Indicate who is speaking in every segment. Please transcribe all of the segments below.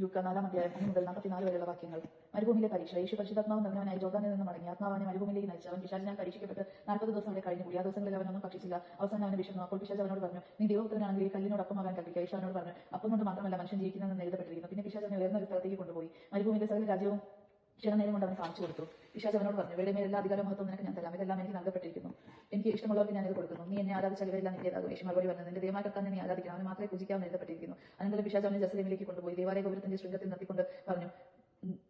Speaker 1: ലൂക്ക നാലാം അധ്യായം ഒന്ന് മുതൽ നാൽപ്പത്തിനാല് വരെയുള്ള വാക്യങ്ങൾ. മരുഭൂമിയിലെ പരീക്ഷ. യേശു പരിശുദ്ധാത്മാവ് നിറഞ്ഞവനായി ജോർദാനിൽ നിന്ന് മടങ്ങി ആത്മാവാനെ മരുഭൂമിയിലേക്ക് നയിച്ചു അവൻ പിശാചിനാൽ പരീക്ഷിക്കപ്പെട്ട് നാൽപ്പത് ദിവസം അവിടെ കഴിഞ്ഞു കൂടി. ആ ദിവസങ്ങളിൽ അവനൊന്നും ഭക്ഷിച്ചില്ല. അവസാനം അവനെ വിഷമം അപ്പോൾ പിശാച് അവനോട് പറഞ്ഞു നീ ദൈവപുത്രനാണെങ്കിൽ ഈ കല്ലിനോട് അപ്പമാകാൻ കൽപ്പിക്കുക. യേശു അവനോട് പറഞ്ഞു അപ്പം കൊണ്ട് മാത്രമല്ല മനുഷ്യൻ ജീവിക്കുന്നതെന്ന് എഴുതപ്പെട്ടിരിക്കുന്നു. പിന്നെ പിശാച് അവനെ ഉയർന്ന ഒരു സ്ഥലത്തേക്ക് കൊണ്ടുപോയി. മരുഭൂമിയിലെ സകല രാജ്യവും ക്ഷണനേരം കൊണ്ട് അവന് കാണിച്ചു കൊടുത്തു. പിശാച് അവനോട് പറഞ്ഞു ഇവിടെ മേൽ എല്ലാ അധികാര മഹത്വം നിനക്ക് ഞാൻ തരാം ഇതെല്ലാം എനിക്ക് നൽകപ്പെട്ടിരിക്കുന്നു. എനിക്ക് ഇഷ്ടമുള്ളവർക്ക് ഞാൻ ഇത് കൊടുക്കുന്നു. നീ എന്നെ ആരാധിച്ചാൽ ഇവരെല്ലാം നിന്റേതാകും യേശു മറുപടി പറഞ്ഞു നിന്റെ ദൈവമായ കർത്താൻ നീ ആരാധിക്കണം. അവനെ മാത്രമേ പൂജിക്കാമെന്ന് എഴുതപ്പെട്ടിരിക്കുന്നു. അനന്തരം പിശാച് അവനെ ജസലേമിലേക്ക് കൊണ്ടുപോയി. ദേവാലയ ഗോപുരത്തിന്റെ ശൃംഗത്തിൽ നിർത്തിക്കൊണ്ട് പറഞ്ഞു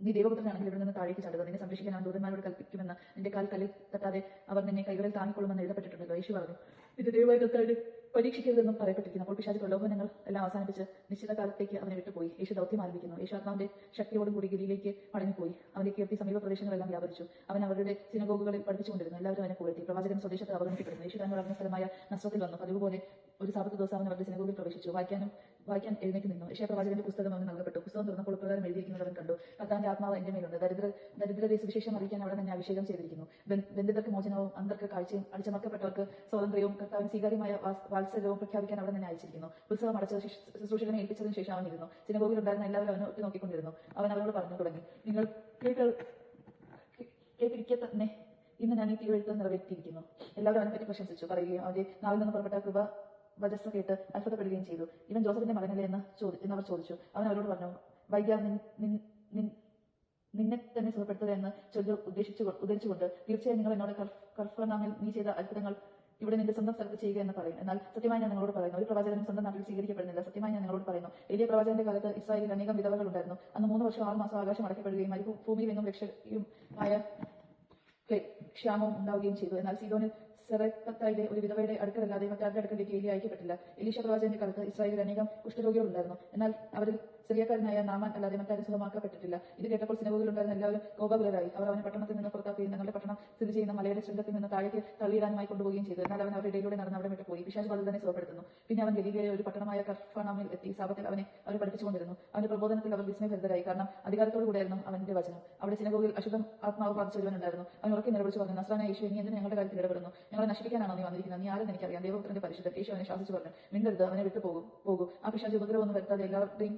Speaker 1: നീ ദൈവപുത്രനാണെങ്കിൽ ഇവിടെ നിന്ന് താഴേക്ക് ചാടുക. നിന്നെ സംരക്ഷിക്കാൻ ദൂതന്മാരോട് കൽപ്പിക്കുമെന്ന് നിന്റെ കാൽ കല്ലിൽ തട്ടാതെ അവർ നിന്നെ കൈകളിൽ താങ്ങിക്കൊള്ളുമെന്ന് എഴുതപ്പെട്ടിട്ടുണ്ടല്ലോ. യേശു പറഞ്ഞു നിന്റെ ദൈവമായ കർത്താവിനെ പരീക്ഷിക്കരുതെന്നും പറയപ്പെട്ടിരിക്കുന്നു. അപ്പോൾ പിശാജ് പ്രലോഭനങ്ങൾ എല്ലാം അവസാനിപ്പിച്ച് നിശ്ചിത കാലത്തേക്ക് അവനെ വിട്ടുപോയി. യേശു ദൗത്യം ആരംഭിക്കുന്നു. യേശു ആത്മാവിന്റെ ശക്തിയോടും കൂടി ഗിരിയിലേക്ക് മടങ്ങിപ്പോയി. അവന്റെ കീർത്തി സമീപ പ്രദേശങ്ങളെല്ലാം വ്യാപരിച്ചു. അവൻ അവരുടെ സിനഗോഗുകളിൽ പഠിപ്പിച്ചുകൊണ്ടിരുന്നു. എല്ലാവരും അവനെ പുകഴ്ത്തി. പ്രവാചകൻ സ്വദേശത്ത് അവഗണിക്കപ്പെടുന്നു. യേശു താൻ വളർന്ന സ്ഥലമായ നസ്രത്തിൽ വന്നു. അതുപോലെ ഒരു സാപത്ത് ദിവസം അവൻ അവരുടെ സിനഗോഗിൽ പ്രവേശിച്ചു. വായിക്കാനും വായിക്കാൻ എഴുന്നേറ്റ് നിന്നു. യേശയപ്രവാചകന്റെ പുസ്തകം അവന് നൽകപ്പെട്ടു. പുസ്തകം തുറന്നപ്പോൾ പ്രകാരം എഴുതിയിരിക്കുന്നത് അവൻ കണ്ടു. കർത്താവിന്റെ ആത്മാവ് എന്റെ മേലുണ്ട്. ദരിദ്ര ദരിദ്രരെ സുവിശേഷം അറിയിക്കാൻ അവിടെ തന്നെ അഭിഷേകം ചെയ്തിരിക്കുന്നു. ബന്ധ- ബന്ധിതർക്ക് മോചനവും അന്തർക്ക് കാഴ്ചയും അടിച്ചമർക്കപ്പെട്ടവർക്ക് സ്വാതന്ത്ര്യവും കർത്താവിന് സ്വീകാര്യമായ വാത്സല്യവും പ്രഖ്യാപിക്കാൻ അവിടെ തന്നെ അയച്ചിരിക്കുന്നു. പുസ്തകം അടച്ച ശിശ്- ശുശ്രൂഷകനെ ഏൽപ്പിച്ചതിന് ശേഷം അവൻ ഇരുന്നു. സിനഗോഗിൽ ഉണ്ടായിരുന്ന എല്ലാവരും അവനെ ഒറ്റ നോക്കിക്കൊണ്ടിരുന്നു. അവൻ അവരോട് പറഞ്ഞു തുടങ്ങി. നിങ്ങൾ കേട്ട് കേട്ടിരിക്കെ തന്നെ ഇന്ന് ഞാൻ ഈ തിരുവഴുത്ത് നിറവേറ്റിയിരിക്കുന്നു. എല്ലാവരും അവനെപ്പറ്റി പ്രശംസിച്ചു. പറയുകയും അവന്റെ നാവിൽ നിന്ന് പുറപ്പെട്ട കൃപ വജസ്വ കേട്ട് അത്ഭുതപ്പെടുകയും ചെയ്തു. ഇവൻ ജോസഫിന്റെ മകനല്ലേ എന്ന് ചോദി എന്നവർ ചോദിച്ചു. അവൻ അവരോട് പറഞ്ഞു നിൻ- നിന്നെ തന്നെ സുഖപ്പെടുത്തുക എന്ന് ചൊല്ലി ഉദ്ദേശിച്ചു ഉദ്ധരിച്ചുകൊണ്ട് തീർച്ചയായും നിങ്ങൾ എന്നോട് കർഫനാമിൽ നീ ചെയ്ത അത്ഭുതങ്ങൾ ഇവിടെ നിന്റെ സ്വന്തം സ്ഥലത്ത് ചെയ്യുക എന്ന് പറയും. എന്നാൽ സത്യമായി ഞാൻ നിങ്ങളോട് പറയുന്നു ഒരു പ്രവാചകനും സ്വന്തം നാട്ടിൽ സ്വീകരിക്കപ്പെടുന്നില്ല. സത്യമായി ഞാൻ നിങ്ങളോട് പറയുന്നു എലിയ പ്രവാചകന്റെ കാലത്ത് ഇസ്രായേലിൽ അനേകം വിധവകൾ ഉണ്ടായിരുന്നു. അന്ന് മൂന്ന് വർഷം ആറ് മാസം ആകാശം അടയ്ക്കപ്പെടുകയും മരുഭൂമിയിൽ എങ്ങും രക്ഷയും ആയ ക്ഷാമം ഉണ്ടാവുകയും ചെയ്തു. എന്നാൽ സീതോനിൽ സെറക്കത്തായിലെ ഒരു വിധവയുടെ അടുക്കലല്ലാതെ മറ്റാരുടെ അടുക്കലേക്ക് എലി അയക്കപ്പെട്ടില്ല. എലീഷ പ്രവാചകന്റെ കാലത്ത് ഇസ്രായേലിൽ അനേകം കുഷ്ഠരോഗികൾ ഉണ്ടായിരുന്നു എന്നാൽ അവരിൽ സിറിയക്കാരനായ നാമാൻ അല്ലാതെ മറ്റാരും സുഖമാക്കപ്പെട്ടിട്ടില്ല. ഇത് കേട്ടപ്പോൾ സിനഗോഗിലുണ്ടായിരുന്ന എല്ലാവരും കോപാകുലരായി. അവർ അവനെ പട്ടണത്തിൽ നിന്ന് പുറത്താക്കുകയും തങ്ങളുടെ പട്ടണം സ്ഥിതി ചെയ്യുന്ന മലയുടെ ശൃംഗത്തിൽ നിന്ന് താഴേക്ക് തള്ളിയിടാനുമായി കൊണ്ടുപോവുകയും ചെയ്തു. എന്നാൽ അവൻ അവരുടെ ഇടയിലൂടെ നടന്ന് അവിടെ വിട്ടു പോയി പിശാച് തന്നെ സുഖപ്പെടുത്തുന്നു. പിന്നെ അവൻ ഗലീലയിലെ ഒരു പട്ടണമായ കർഫാണാമിൽ എത്തി സാപത്തിൽ അവനെ അവർ പഠിപ്പിച്ചുകൊണ്ടിരുന്നു അവന്റെ പ്രബോധനത്തിൽ അവർ വിസ്മയഭരിതരായി കാരണം അധികാരത്തോടു കൂടെയായിരുന്നു അവന്റെ വചനം. അവിടെ സിനഗോഗിൽ അശുദ്ധം ആത്മാവ് ബാധിച്ച ഒരുവനുണ്ടായിരുന്നു അവൻ ഉറക്കെ നിലവിളിച്ചു പറഞ്ഞു നസ്രാനായ യേശു നീ എന്തിന് ഞങ്ങളുടെ കാര്യത്തിൽ ഇടപെടുന്നു? ഞങ്ങളെ നശിപ്പിക്കാനാണോ നീ വന്നിരിക്കുന്നത്? നീ ആരെന്ന് എനിക്കറിയാം. ദൈവപുത്രന്റെ പരിശുദ്ധൻ യേശു അവനെ ശാസിച്ചു പറഞ്ഞു. മിണ്ടരുത് അവനെ വിട്ടു പോകും പോകൂ. ആ പിശാച് ഉപദ്രവമൊന്നും വരുത്താതെ എല്ലാവരുടെയും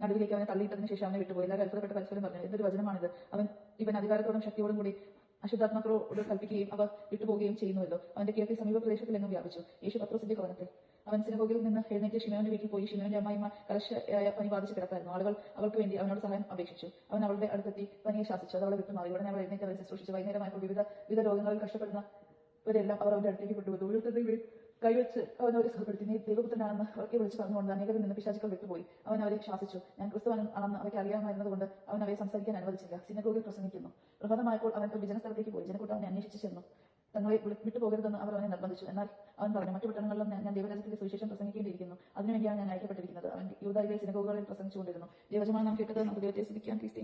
Speaker 1: നടുവിലേക്ക് അവനെ തള്ളിയിട്ടതിന് ശേഷം അവനെ വിട്ടുപോയി. എല്ലാവരും അത്ഭുതപ്പെട്ട പരസ്പരം പറഞ്ഞു എന്തൊരു വചനമാണിത്? അവൻ ഇവൻ അധികാരത്തോടും ശക്തിയോടും കൂടി അശുദ്ധാത്മാക്കളോട് കൽപ്പിക്കുകയും അവ വിട്ടുപോകുകയും ചെയ്യുന്നുവല്ലോ. അവന്റെ കീർത്തി സമീപ പ്രദേശത്തിലെങ്ങും വ്യാപിച്ചു. യേശു പത്രോസിന്റെ ഭവനത്തിൽ. അവൻ സിനഗോഗിൽ നിന്ന് എഴുന്നേറ്റ് ഷിമയോന്റെ വീട്ടിൽ പോയി ഷിമയോന്റെ അമ്മായിമ്മ കലശയായ പനി ബാധിച്ച് കിടക്കായിരുന്നു ആളുകൾ അവൾക്ക് വേണ്ടി അവനോട് സഹായം അപേക്ഷിച്ചു. അവൻ അവളുടെ അടുത്തെത്തി പനിയെ ശാസിച്ചു. അത് അവളെ വിട്ടുമാറി. ഉടനെ അവൾ എഴുന്നേറ്റ് അവരെ ശുശ്രൂഷിച്ചു. വൈകുന്നേരമായപ്പോൾ വിവിധ വിവിധ രോഗങ്ങളിൽ കഷ്ടപ്പെടുന്നവരെല്ലാം അവർ അവന്റെ അടുത്തേക്ക് കൊണ്ടുവന്നു ഓരോരുത്തരുടെയും വീട് കൈവച്ച് അവൻ അവരെ സുഖപ്പെടുത്തി. നീ ദൈവപുത്രനാണെന്ന് അവർക്ക് വിളിച്ച് പറഞ്ഞുകൊണ്ട് അനേകരിൽ നിന്ന് പിശാചുക്കൾ വിട്ടുപോയി. അവൻ അവരെ ശാസിച്ചു. ഞാൻ ക്രിസ്തുവൻ ആണെന്ന് അവയ്ക്ക് അറിയാമായിരുന്നതുകൊണ്ട് അവൻ അവയെ സംസാരിക്കാൻ അനുവദിച്ചില്ല. സിനഗോഗിൽ പ്രസംഗിക്കുന്നു. പ്രഭാതമായപ്പോൾ അവൻ ഒരു ജനസ്ഥലത്തേക്ക് പോയി. ജനക്കൂട്ടം അവനെ അന്വേഷിച്ചു ചെന്നു. തങ്ങളെ വിട്ടുപോകരുതെന്ന് അവർ അവനെ നിർബന്ധിച്ചു. എന്നാൽ അവൻ പറഞ്ഞു മറ്റു പട്ടണങ്ങളിലും ഞാൻ ദൈവരാജ്യത്തിന്റെ സുവിശേഷം പ്രസംഗിക്കേണ്ടിയിരിക്കുന്നു. അതിനുവേണ്ടിയാണ് ഞാൻ അയക്കപ്പെട്ടിരിക്കുന്നത്. അവൻ യൂതായിലെ സിനഗോഗുകളിൽ പ്രസംഗിച്ചുകൊണ്ടിരുന്നു. ദൈവജമാണ് നാം കേട്ടത് നമുക്ക് ദൈവത്തെ സ്തുതിക്കാൻ ക്രിസ്ത്യൻ